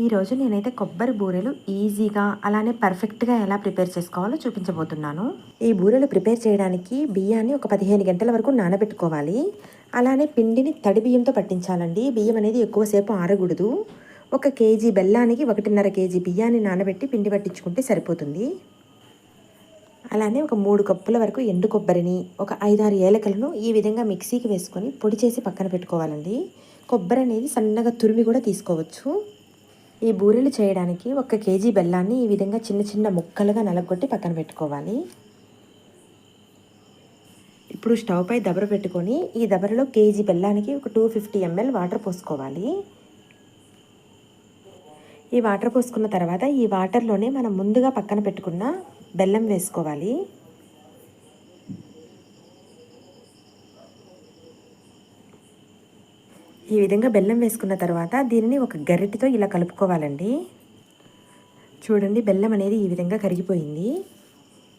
ఈరోజు నేనైతే కొబ్బరి బూరెలు ఈజీగా అలానే పర్ఫెక్ట్గా ఎలా ప్రిపేర్ చేసుకోవాలో చూపించబోతున్నాను. ఈ బూరెలు ప్రిపేర్ చేయడానికి బియ్యాన్ని ఒక పదిహేను గంటల వరకు నానబెట్టుకోవాలి. అలానే పిండిని తడి బియ్యంతో పట్టించాలండి. బియ్యం అనేది ఎక్కువసేపు ఆరకూడదు. ఒక కేజీ బెల్లానికి ఒకటిన్నర కేజీ బియ్యాన్ని నానబెట్టి పిండి పట్టించుకుంటే సరిపోతుంది. అలానే ఒక మూడు కప్పుల వరకు ఎండు కొబ్బరిని ఒక ఐదారు ఏలకలను ఈ విధంగా మిక్సీకి వేసుకొని పొడి చేసి పక్కన పెట్టుకోవాలండి. కొబ్బరి అనేది సన్నగా తురిమి కూడా తీసుకోవచ్చు. ఈ బూరెలు చేయడానికి ఒక కేజీ బెల్లాన్ని ఈ విధంగా చిన్న చిన్న ముక్కలుగా నలగొట్టి పక్కన పెట్టుకోవాలి. ఇప్పుడు స్టవ్ పై దబర పెట్టుకొని ఈ దబరలో కేజీ బెల్లానికి ఒక టూ ఫిఫ్టీ ఎంఎల్ వాటర్ పోసుకోవాలి. ఈ వాటర్ పోసుకున్న తర్వాత ఈ వాటర్లోనే మనం ముందుగా పక్కన పెట్టుకున్న బెల్లం వేసుకోవాలి. ఈ విధంగా బెల్లం వేసుకున్న తర్వాత దీనిని ఒక గరిటెతో ఇలా కలుపుకోవాలండి. చూడండి బెల్లం అనేది ఈ విధంగా కరిగిపోయింది.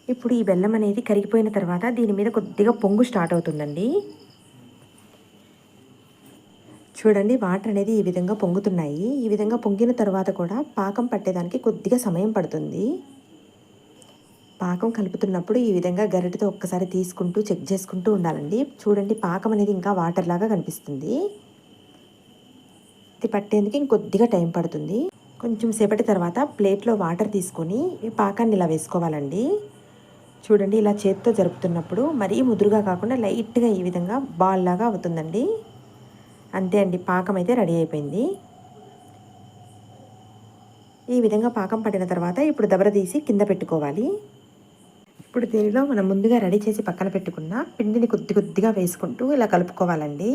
ఇప్పుడు ఈ బెల్లం అనేది కరిగిపోయిన తర్వాత దీని మీద కొద్దిగా పొంగు స్టార్ట్ అవుతుందండి. చూడండి వాటర్ అనేది ఈ విధంగా పొంగుతున్నాయి. ఈ విధంగా పొంగిన తర్వాత కూడా పాకం పట్టేదానికి కొద్దిగా సమయం పడుతుంది. పాకం కలుపుతున్నప్పుడు ఈ విధంగా గరిటెతో ఒక్కసారి తీసుకుంటూ చెక్ చేసుకుంటూ ఉండాలండి. చూడండి పాకం అనేది ఇంకా వాటర్ లాగా కనిపిస్తుంది. ఇది పట్టేందుకు ఇంకొద్దిగా టైం పడుతుంది. కొంచెం సేపటి తర్వాత ప్లేట్లో వాటర్ తీసుకొని ఈ పాకాన్ని ఇలా వేసుకోవాలండి. చూడండి ఇలా చేత్తో జరుపుతున్నప్పుడు మరీ ముదురుగా కాకుండా లైట్గా ఈ విధంగా బాల్ లాగా అవుతుందండి. అంతే అండి పాకం అయితే రెడీ అయిపోయింది. ఈ విధంగా పాకం పట్టిన తర్వాత ఇప్పుడు దబర తీసి కింద పెట్టుకోవాలి. ఇప్పుడు దీనిలో మనం ముందుగా రెడీ చేసి పక్కన పెట్టుకున్న పిండిని కొద్ది కొద్దిగా వేసుకుంటూ ఇలా కలుపుకోవాలండి.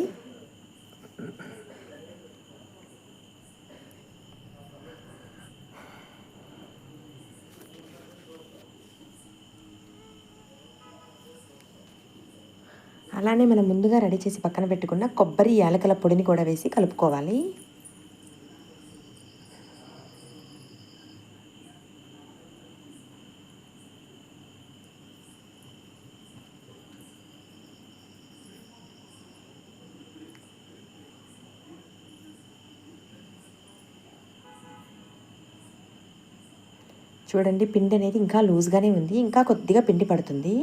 అలానే మనం ముందుగా రెడీ చేసి పక్కన పెట్టుకున్న కొబ్బరి యాలకల పొడిని కూడా వేసి కలుపుకోవాలి. చూడండి పిండి అనేది ఇంకా లూజ్గానే ఉంది ఇంకా కొద్దిగా పిండి పడుతుంది.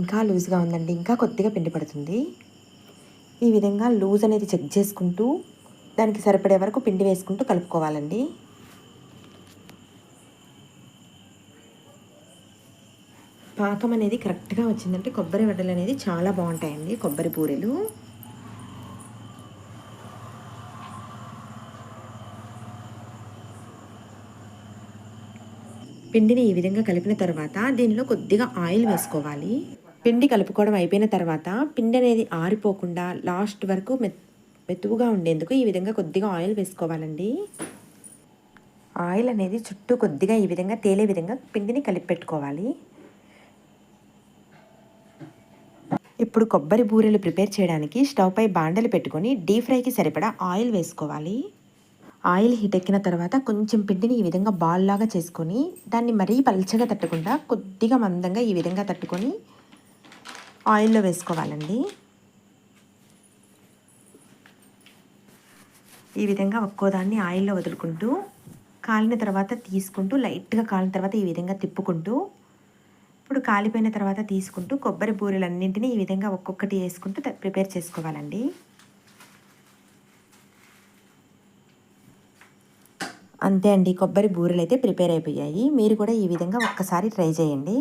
ఇంకా లూజ్గా ఉందండి. ఇంకా కొద్దిగా పిండి పడుతుంది. ఈ విధంగా లూజ్ అనేది చెక్ చేసుకుంటూ దానికి సరిపడే వరకు పిండి వేసుకుంటూ కలుపుకోవాలండి. పాకం అనేది కరెక్ట్గా వచ్చిందంటే కొబ్బరి వడ్డలు అనేది చాలా బాగుంటాయండి కొబ్బరి బూరెలు. పిండిని ఈ విధంగా కలిపిన తర్వాత దీనిలో కొద్దిగా ఆయిల్ వేసుకోవాలి. పిండి కలుపుకోవడం అయిపోయిన తర్వాత పిండి అనేది ఆరిపోకుండా లాస్ట్ వరకు మెత్ మెతువుగా ఉండేందుకు ఈ విధంగా కొద్దిగా ఆయిల్ వేసుకోవాలండి. ఆయిల్ అనేది చుట్టూ కొద్దిగా ఈ విధంగా తేలే విధంగా పిండిని కలిపి పెట్టుకోవాలి. ఇప్పుడు కొబ్బరి బూరెలు ప్రిపేర్ చేయడానికి స్టవ్ పై బాండలు పెట్టుకొని డీప్ ఫ్రైకి సరిపడా ఆయిల్ వేసుకోవాలి. ఆయిల్ హీట్ ఎక్కిన తర్వాత కొంచెం పిండిని ఈ విధంగా బాల్ లాగా చేసుకొని దాన్ని మరీ పల్చగా తట్టకుండా కొద్దిగా మందంగా ఈ విధంగా తట్టుకొని ఆయిల్లో వేసుకోవాలండి. ఈ విధంగా ఒక్కోదాన్ని ఆయిల్లో వదులుకుంటూ కాలిన తర్వాత తీసుకుంటూ లైట్గా కాలిన తర్వాత ఈ విధంగా తిప్పుకుంటూ ఇప్పుడు కాలిపోయిన తర్వాత తీసుకుంటూ కొబ్బరి బూరెలన్నింటినీ ఈ విధంగా ఒక్కొక్కటి వేసుకుంటూ ప్రిపేర్ చేసుకోవాలండి. అంతే అండి కొబ్బరి బూరెలు అయితే ప్రిపేర్ అయిపోయాయి. మీరు కూడా ఈ విధంగా ఒక్కసారి ట్రై చేయండి.